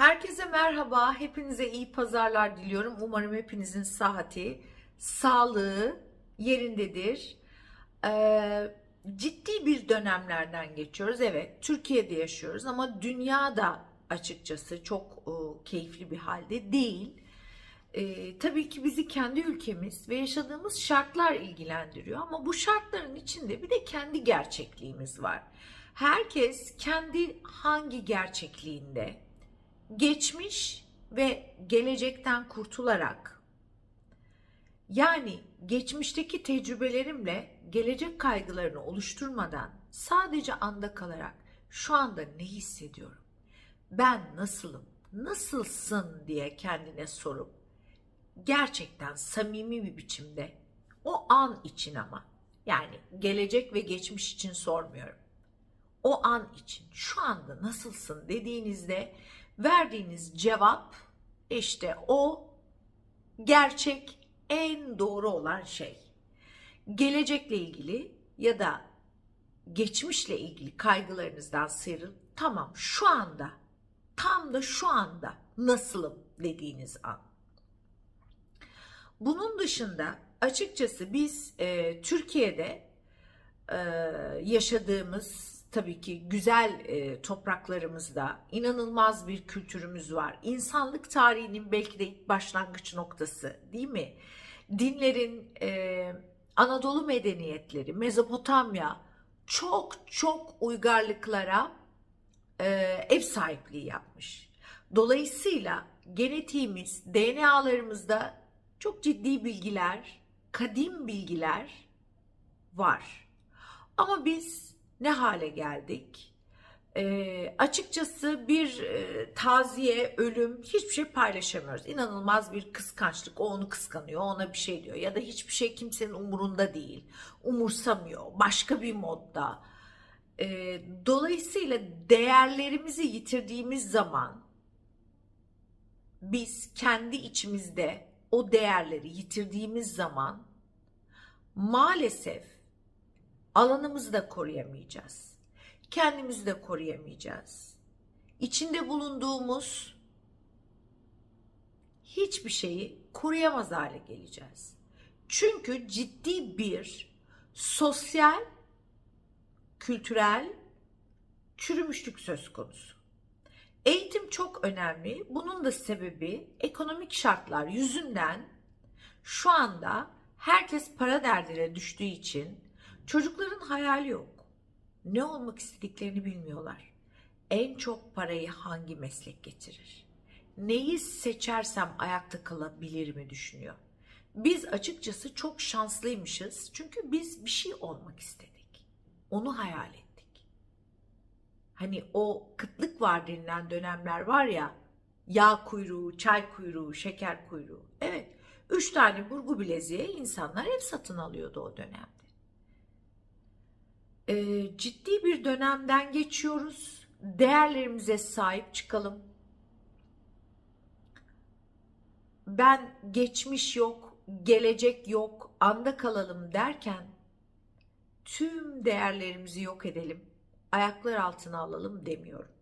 Herkese merhaba, hepinize iyi pazarlar diliyorum. Umarım hepinizin sıhhati, sağlığı yerindedir. Ee, ciddi bir dönemlerden geçiyoruz. Evet, Türkiye'de yaşıyoruz ama dünyada açıkçası çok e, keyifli bir halde değil. Ee, tabii ki bizi kendi ülkemiz ve yaşadığımız şartlar ilgilendiriyor ama bu şartların içinde bir de kendi gerçekliğimiz var. Herkes kendi hangi gerçekliğinde geçmiş ve gelecekten kurtularak yani geçmişteki tecrübelerimle gelecek kaygılarını oluşturmadan sadece anda kalarak şu anda ne hissediyorum? Ben nasılım? Nasılsın diye kendine sorup gerçekten samimi bir biçimde o an için ama yani gelecek ve geçmiş için sormuyorum. O an için şu anda nasılsın dediğinizde verdiğiniz cevap işte o gerçek en doğru olan şey. Gelecekle ilgili ya da geçmişle ilgili kaygılarınızdan sıyrılıp tamam şu anda tam da şu anda nasılım dediğiniz an. Bunun dışında açıkçası biz e, Türkiye'de e, yaşadığımız tabii ki güzel e, topraklarımızda inanılmaz bir kültürümüz var. İnsanlık tarihinin belki de ilk başlangıç noktası değil mi? Dinlerin e, Anadolu medeniyetleri, Mezopotamya çok çok uygarlıklara e, ev sahipliği yapmış. Dolayısıyla genetiğimiz, DNA'larımızda çok ciddi bilgiler, kadim bilgiler var. Ama biz ne hale geldik? E, açıkçası bir e, taziye, ölüm hiçbir şey paylaşamıyoruz. İnanılmaz bir kıskançlık. O onu kıskanıyor, ona bir şey diyor. Ya da hiçbir şey kimsenin umurunda değil. Umursamıyor. Başka bir modda. E, dolayısıyla değerlerimizi yitirdiğimiz zaman biz kendi içimizde o değerleri yitirdiğimiz zaman maalesef alanımızı da koruyamayacağız. Kendimizi de koruyamayacağız. İçinde bulunduğumuz hiçbir şeyi koruyamaz hale geleceğiz. Çünkü ciddi bir sosyal, kültürel çürümüşlük söz konusu. Eğitim çok önemli. Bunun da sebebi ekonomik şartlar yüzünden şu anda herkes para derdine düştüğü için çocukların hayali yok. Ne olmak istediklerini bilmiyorlar. En çok parayı hangi meslek getirir? Neyi seçersem ayakta kalabilir mi düşünüyor. Biz açıkçası çok şanslıymışız. Çünkü biz bir şey olmak istedik. Onu hayal ettik. Hani o kıtlık var denilen dönemler var ya. Yağ kuyruğu, çay kuyruğu, şeker kuyruğu. Evet. Üç tane burgu bileziğe insanlar ev satın alıyordu o dönemde. Ee, ciddi bir dönemden geçiyoruz. Değerlerimize sahip çıkalım. Ben geçmiş yok, gelecek yok, anda kalalım derken tüm değerlerimizi yok edelim, ayaklar altına alalım demiyorum.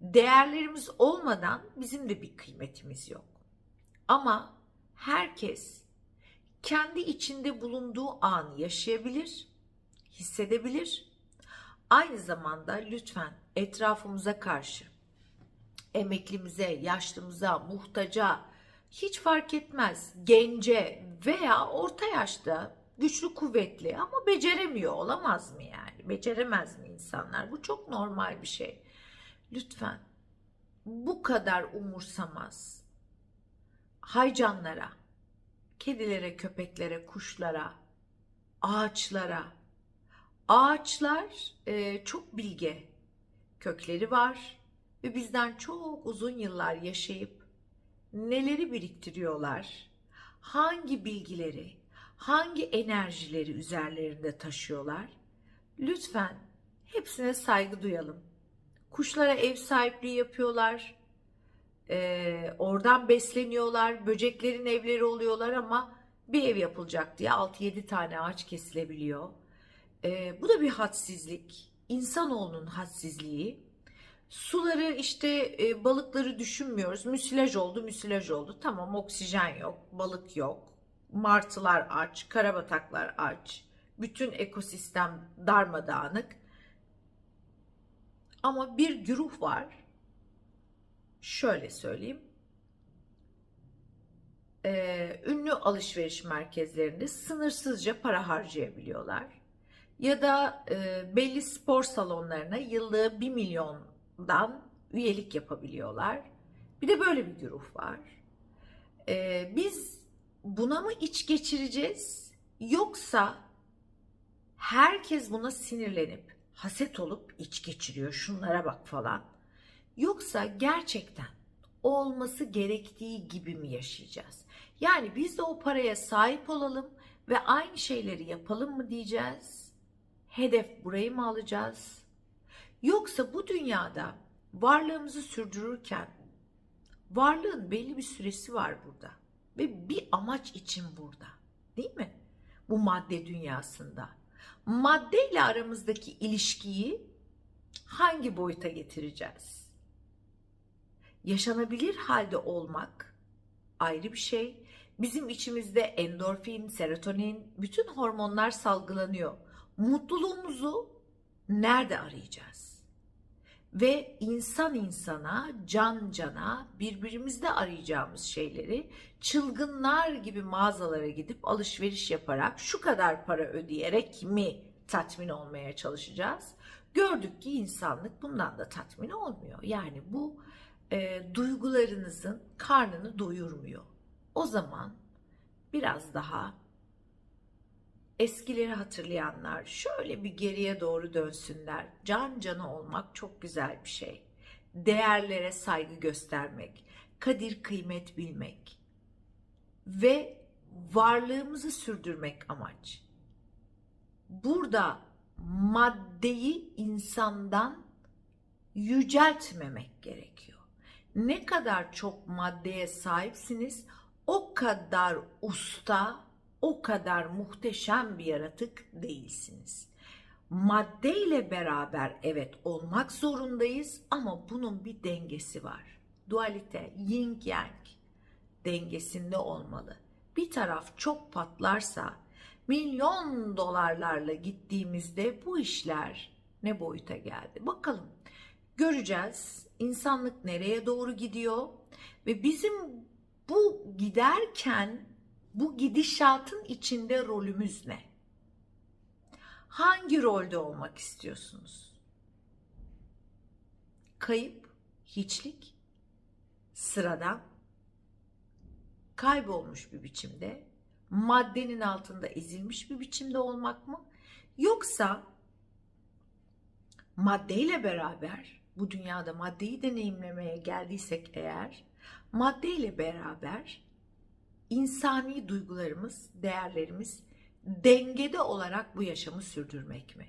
Değerlerimiz olmadan bizim de bir kıymetimiz yok. Ama herkes kendi içinde bulunduğu anı yaşayabilir, hissedebilir. Aynı zamanda lütfen etrafımıza karşı emeklimize, yaşlımıza, muhtaca hiç fark etmez gence veya orta yaşta güçlü kuvvetli ama beceremiyor olamaz mı yani? Beceremez mi insanlar? Bu çok normal bir şey. Lütfen bu kadar umursamaz haycanlara, kedilere, köpeklere, kuşlara, ağaçlara. Ağaçlar e, çok bilge kökleri var ve bizden çok uzun yıllar yaşayıp neleri biriktiriyorlar, hangi bilgileri, hangi enerjileri üzerlerinde taşıyorlar. Lütfen hepsine saygı duyalım. Kuşlara ev sahipliği yapıyorlar, ee, oradan besleniyorlar, böceklerin evleri oluyorlar ama bir ev yapılacak diye 6-7 tane ağaç kesilebiliyor. Ee, bu da bir hadsizlik, insanoğlunun hadsizliği. Suları işte e, balıkları düşünmüyoruz. Müsilaj oldu, müsilaj oldu. Tamam oksijen yok, balık yok. Martılar aç, karabataklar aç. Bütün ekosistem darmadağınık. Ama bir güruh var. Şöyle söyleyeyim. Ee, ünlü alışveriş merkezlerinde sınırsızca para harcayabiliyorlar. Ya da e, belli spor salonlarına yıllığı 1 milyondan üyelik yapabiliyorlar. Bir de böyle bir güruh var. Ee, biz buna mı iç geçireceğiz yoksa herkes buna sinirlenip haset olup iç geçiriyor şunlara bak falan. Yoksa gerçekten olması gerektiği gibi mi yaşayacağız? Yani biz de o paraya sahip olalım ve aynı şeyleri yapalım mı diyeceğiz? Hedef burayı mı alacağız? Yoksa bu dünyada varlığımızı sürdürürken varlığın belli bir süresi var burada ve bir amaç için burada. Değil mi? Bu madde dünyasında. Madde ile aramızdaki ilişkiyi hangi boyuta getireceğiz? Yaşanabilir halde olmak ayrı bir şey. Bizim içimizde endorfin, serotonin, bütün hormonlar salgılanıyor. Mutluluğumuzu nerede arayacağız? Ve insan insana, can cana, birbirimizde arayacağımız şeyleri çılgınlar gibi mağazalara gidip alışveriş yaparak şu kadar para ödeyerek mi tatmin olmaya çalışacağız? Gördük ki insanlık bundan da tatmin olmuyor. Yani bu e, duygularınızın karnını doyurmuyor. O zaman biraz daha eskileri hatırlayanlar şöyle bir geriye doğru dönsünler. Can cana olmak çok güzel bir şey. Değerlere saygı göstermek, kadir kıymet bilmek ve varlığımızı sürdürmek amaç. Burada maddeyi insandan yüceltmemek gerekiyor. Ne kadar çok maddeye sahipsiniz, o kadar usta, o kadar muhteşem bir yaratık değilsiniz. Maddeyle beraber evet olmak zorundayız ama bunun bir dengesi var. Dualite, yin yang dengesinde olmalı. Bir taraf çok patlarsa milyon dolarlarla gittiğimizde bu işler ne boyuta geldi? Bakalım. Göreceğiz. İnsanlık nereye doğru gidiyor ve bizim bu giderken bu gidişatın içinde rolümüz ne? Hangi rolde olmak istiyorsunuz? Kayıp, hiçlik, sıradan, kaybolmuş bir biçimde, maddenin altında ezilmiş bir biçimde olmak mı? Yoksa maddeyle beraber bu dünyada maddeyi deneyimlemeye geldiysek eğer maddeyle beraber insani duygularımız, değerlerimiz dengede olarak bu yaşamı sürdürmek mi?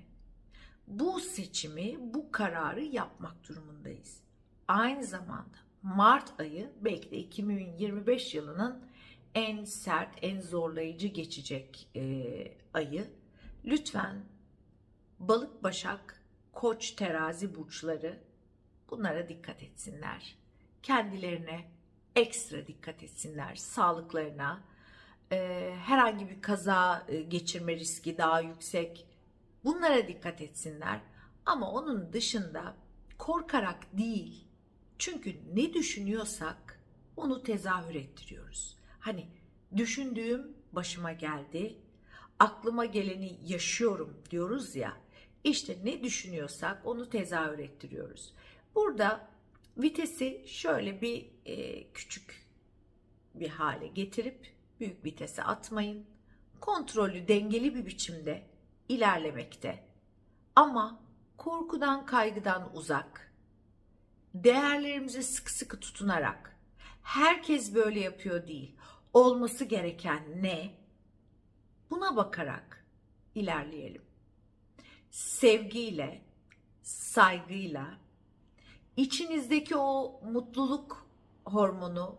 Bu seçimi, bu kararı yapmak durumundayız. Aynı zamanda Mart ayı belki de 2025 yılının en sert, en zorlayıcı geçecek e, ayı. Lütfen balık, başak, koç, terazi burçları bunlara dikkat etsinler. Kendilerine ekstra dikkat etsinler sağlıklarına. Ee, herhangi bir kaza e, geçirme riski daha yüksek. Bunlara dikkat etsinler. Ama onun dışında korkarak değil. Çünkü ne düşünüyorsak onu tezahür ettiriyoruz. Hani düşündüğüm başıma geldi. Aklıma geleni yaşıyorum diyoruz ya. İşte ne düşünüyorsak onu tezahür ettiriyoruz. Burada vitesi şöyle bir e, küçük bir hale getirip büyük vitese atmayın. Kontrollü dengeli bir biçimde ilerlemekte. Ama korkudan kaygıdan uzak. Değerlerimize sıkı sıkı tutunarak herkes böyle yapıyor değil. Olması gereken ne? Buna bakarak ilerleyelim. Sevgiyle, saygıyla, içinizdeki o mutluluk hormonu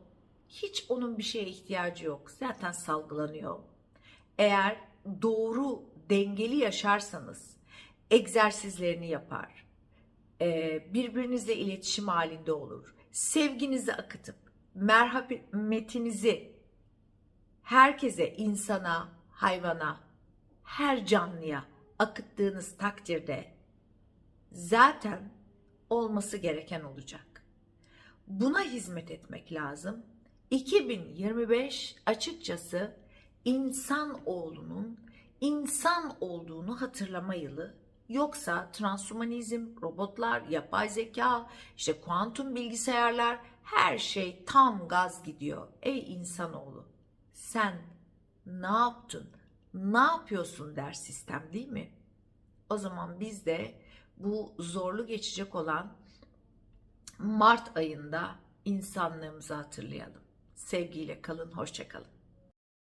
hiç onun bir şeye ihtiyacı yok. Zaten salgılanıyor. Eğer doğru dengeli yaşarsanız egzersizlerini yapar. e, birbirinizle iletişim halinde olur. Sevginizi akıtıp merhametinizi herkese, insana, hayvana, her canlıya akıttığınız takdirde zaten olması gereken olacak. Buna hizmet etmek lazım. 2025 açıkçası insan oğlunun insan olduğunu hatırlama yılı. Yoksa transhumanizm, robotlar, yapay zeka, işte kuantum bilgisayarlar her şey tam gaz gidiyor. Ey insanoğlu sen ne yaptın? Ne yapıyorsun der sistem değil mi? O zaman biz de bu zorlu geçecek olan Mart ayında insanlığımızı hatırlayalım. Sevgiyle kalın, hoşça kalın.